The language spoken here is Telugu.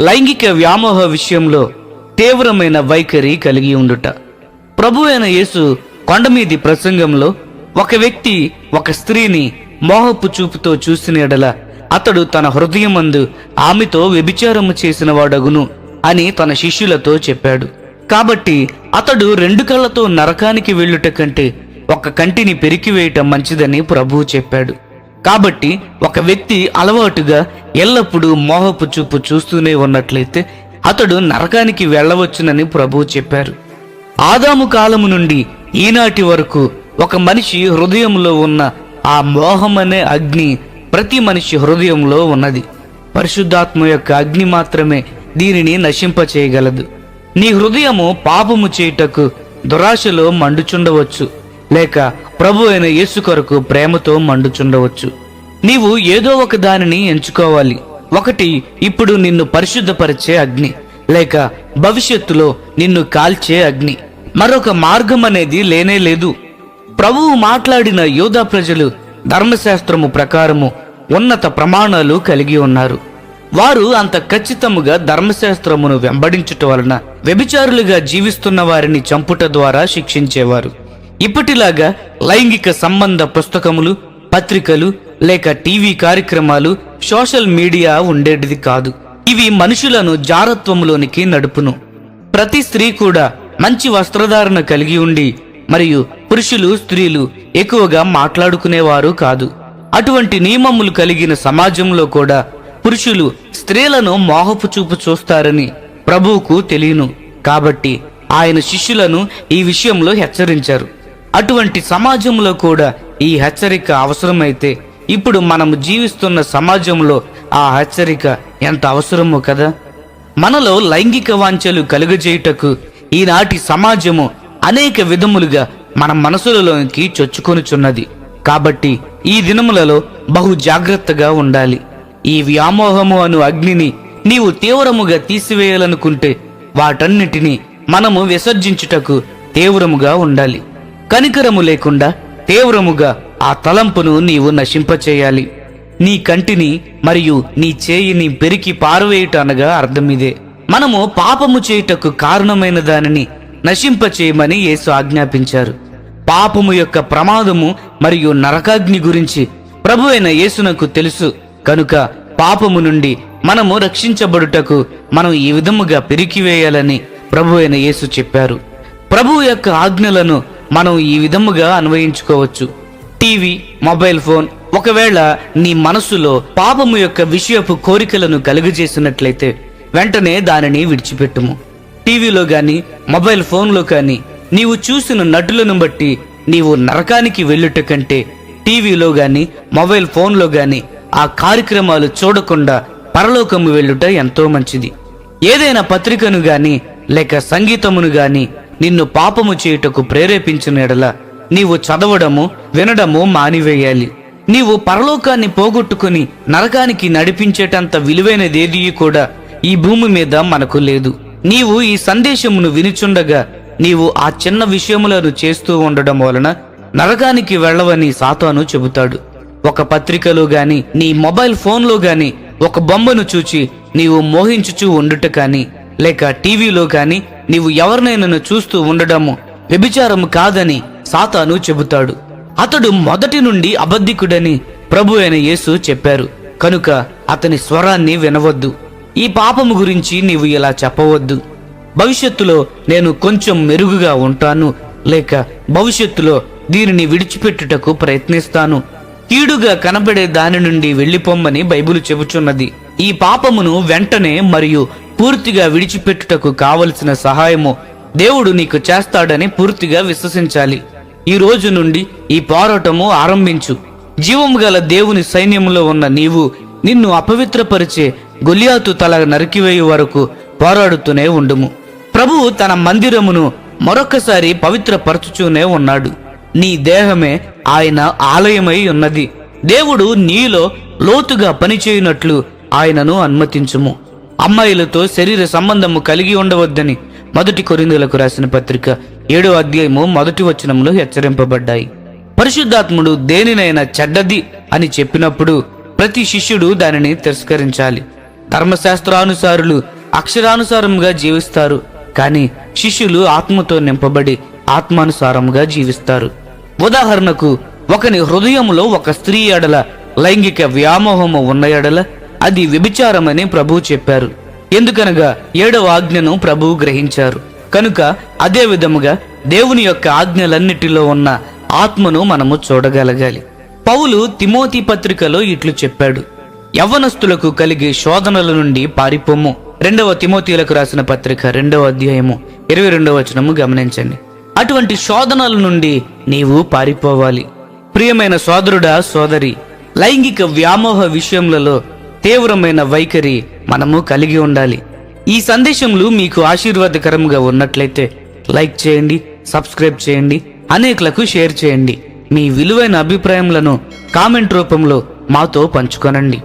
లైంగిక వ్యామోహ విషయంలో తీవ్రమైన వైఖరి కలిగి ఉండుట. ప్రభు అయిన యేసు కొండమీది ప్రసంగంలో ఒక వ్యక్తి ఒక స్త్రీని మోహపు చూపుతో చూసిన ఎడల అతడు తన హృదయమందు ఆమెతో వ్యభిచారము చేసిన వాడగును అని తన శిష్యులతో చెప్పాడు. కాబట్టి అతడు రెండు కళ్ళతో నరకానికి వెళ్ళుట కంటే ఒక కంటిని పెరికివేయటం మంచిదని ప్రభువు చెప్పాడు. కాబట్టి ఒక వ్యక్తి అలవాటుగా ఎల్లప్పుడూ మోహపు చూపు చూస్తూనే ఉన్నట్లయితే అతడు నరకానికి వెళ్ళవచ్చునని ప్రభువు చెప్పారు. ఆదాము కాలము నుండి ఈనాటి వరకు ఒక మనిషి హృదయంలో ఉన్న ఆ మోహం అనే అగ్ని ప్రతి మనిషి హృదయంలో ఉన్నది. పరిశుద్ధాత్మ యొక్క అగ్ని మాత్రమే దీనిని నశింపచేయగలదు. నీ హృదయము పాపము చేయుటకు దురాశలో మండుచుండవచ్చు. లేక ప్రభు అయిన యేసు కొరకు ప్రేమతో మండుచుండవచ్చు. నీవు ఏదో ఒక దానిని ఎంచుకోవాలి. ఒకటి ఇప్పుడు నిన్ను పరిశుద్ధపరిచే అగ్ని లేక భవిష్యత్తులో నిన్ను కాల్చే అగ్ని. మరొక మార్గం అనేది లేనే లేదు. ప్రభువు మాట్లాడిన యోధా ప్రజలు ధర్మశాస్త్రము ప్రకారము ఉన్నత ప్రమాణాలు కలిగి ఉన్నారు. వారు అంత ఖచ్చితముగా ధర్మశాస్త్రమును వెంబడించుట వలన వ్యభిచారులుగా జీవిస్తున్న వారిని చంపుట ద్వారా శిక్షించేవారు. ఇప్పటిలాగా లైంగిక సంబంధ పుస్తకములు పత్రికలు లేక టీవీ కార్యక్రమాలు సోషల్ మీడియా ఉండేటిది కాదు. ఇవి మనుషులను జారత్వములోనికి నడుపును. ప్రతి స్త్రీ కూడా మంచి వస్త్రధారణ కలిగి ఉండి మరియు పురుషులు స్త్రీలు ఎక్కువగా మాట్లాడుకునేవారు కాదు. అటువంటి నియమములు కలిగిన సమాజంలో కూడా పురుషులు స్త్రీలను మోహపు చూపు చూస్తారని ప్రభువుకు తెలియను. కాబట్టి ఆయన శిష్యులను ఈ విషయంలో హెచ్చరించారు. అటువంటి సమాజంలో కూడా ఈ హెచ్చరిక అవసరమైతే ఇప్పుడు మనము జీవిస్తున్న సమాజంలో ఆ హెచ్చరిక ఎంత అవసరమో కదా? మనలో లైంగిక వాంఛలు కలుగజేయుటకు ఈనాటి సమాజము అనేక విధములుగా మన మనసులలోకి చొచ్చుకొనుచున్నది. కాబట్టి ఈ దినములలో బహు జాగ్రత్తగా ఉండాలి. ఈ వ్యామోహము అను అగ్నిని నీవు తీవ్రముగా తీసివేయాలనుకుంటే వాటన్నిటిని మనము విసర్జించుటకు తీవ్రముగా ఉండాలి. కనికరము లేకుండా తీవ్రముగా ఆ తలంపును నీవు నశింపచేయాలి. నీ కంటిని మరియు నీ చేయిని పెరికి పారవేయుట అనగా అర్థమిదే. మనము పాపము చేయుటకు కారణమైన దానిని నశింపచేయమని యేసు ఆజ్ఞాపించారు. పాపము యొక్క ప్రమాదము మరియు నరకాగ్ని గురించి ప్రభు అయిన యేసునకు తెలుసు. కనుక పాపము నుండి మనము రక్షించబడుటకు మనం ఈ విధముగా పెరికివేయాలని ప్రభు అయిన యేసు చెప్పారు. ప్రభు యొక్క ఆజ్ఞలను మనం ఈ విధముగా అన్వయించుకోవచ్చు. టీవీ మొబైల్ ఫోన్ ఒకవేళ నీ మనసులో పాపము యొక్క విషయపు కోరికలను కలుగజేసినట్లయితే వెంటనే దానిని విడిచిపెట్టుము. టీవీలో గాని మొబైల్ ఫోన్లో కానీ నీవు చూసిన నటులను బట్టి నీవు నరకానికి వెళ్ళుట కంటే టీవీలో గాని మొబైల్ ఫోన్లో గాని ఆ కార్యక్రమాలు చూడకుండా పరలోకము వెళ్ళుట ఎంతో మంచిది. ఏదైనా పత్రికను గాని లేక సంగీతమును గాని నిన్ను పాపము చేయుటకు ప్రేరేపించిన ఎడల. నీవు చదవడము వినడము మానివేయాలి. నీవు పరలోకాన్ని పోగొట్టుకుని నరకానికి నడిపించేటంత విలువైనదేదీ కూడా ఈ భూమి మీద మనకు లేదు. నీవు ఈ సందేశమును వినుచుండగా నీవు ఆ చిన్న విషయములను చేస్తూ ఉండడం వలన నరకానికి వెళ్ళవని సాతాను చెబుతాడు. ఒక పత్రికలో గాని నీ మొబైల్ ఫోన్లో గాని ఒక బొమ్మను చూచి నీవు మోహించుచూ ఉండుట కాని లేక టీవీలో కాని నీవు ఎవరినైనా చూస్తూ ఉండడము వ్యభిచారము కాదని సాతాను చెబుతాడు. అతడు మొదటి నుండి అబద్ధికుడని ప్రభు అయిన యేసు చెప్పారు. కనుక అతని స్వరాన్ని వినవద్దు. ఈ పాపము గురించి నీవు ఇలా చెప్పవద్దు. భవిష్యత్తులో నేను కొంచెం మెరుగుగా ఉంటాను లేక భవిష్యత్తులో దీనిని విడిచిపెట్టుటకు ప్రయత్నిస్తాను. కీడుగా కనబడే దాని నుండి వెళ్ళిపోమ్మని బైబిల్ చెబుచున్నది. ఈ పాపమును వెంటనే మరియు పూర్తిగా విడిచిపెట్టుటకు కావలసిన సహాయము దేవుడు నీకు చేస్తాడని పూర్తిగా విశ్వసించాలి. ఈ రోజు నుండి ఈ పోరాటము ఆరంభించు. జీవము గల దేవుని సైన్యములో ఉన్న నీవు నిన్ను అపవిత్రపరిచే గొలియాతు తల నరికివేయు వరకు పోరాడుతూనే ఉండుము. ప్రభువు తన మందిరమును మరొకసారి పవిత్రపరచుచూనే ఉన్నాడు. నీ దేహమే ఆయన ఆలయమై ఉన్నది. దేవుడు నీలో లోతుగా పనిచేయునట్లు ఆయనను అనుమతించుము. అమ్మాయిలతో శరీర సంబంధము కలిగి ఉండవద్దని మొదటి కొరిందులకు రాసిన పత్రిక ఏడో అధ్యాయము మొదటి వచనంలో హెచ్చరింపబడ్డాయి. పరిశుద్ధాత్ముడు దేనినైనా చెడ్డది అని చెప్పినప్పుడు ప్రతి శిష్యుడు దానిని తిరస్కరించాలి. ధర్మశాస్త్రానుసారులు అక్షరానుసారంగా జీవిస్తారు కానీ శిష్యులు ఆత్మతో నింపబడి ఆత్మానుసారంగా జీవిస్తారు. ఉదాహరణకు ఒకని హృదయంలో ఒక స్త్రీ ఎడల లైంగిక వ్యామోహము ఉన్న ఎడల అది వ్యభిచారమని ప్రభువు చెప్పారు. ఎందుకనగా ఏడవ ఆజ్ఞను ప్రభువు గ్రహించారు. కనుక అదే విధముగా దేవుని యొక్క ఆజ్ఞలన్నిటిలో ఉన్న ఆత్మను మనము చూడగలగాలి. పౌలు తిమోతి పత్రికలో ఇట్లు చెప్పాడు. యవ్వనస్తులకు కలిగే శోధనల నుండి పారిపోము. రెండవ తిమోతిలకు రాసిన పత్రిక రెండవ అధ్యాయము ఇరవై రెండవ వచనము గమనించండి. అటువంటి శోధనల నుండి నీవు పారిపోవాలి. ప్రియమైన సోదరుడా సోదరి లైంగిక వ్యామోహ విషయములలో తీవ్రమైన వైఖరి మనము కలిగి ఉండాలి. ఈ సందేశంలో మీకు ఆశీర్వాదకరంగా ఉన్నట్లయితే లైక్ చేయండి సబ్స్క్రైబ్ చేయండి అనేకులకు షేర్ చేయండి. మీ విలువైన అభిప్రాయములను కామెంట్ రూపంలో మాతో పంచుకొనండి.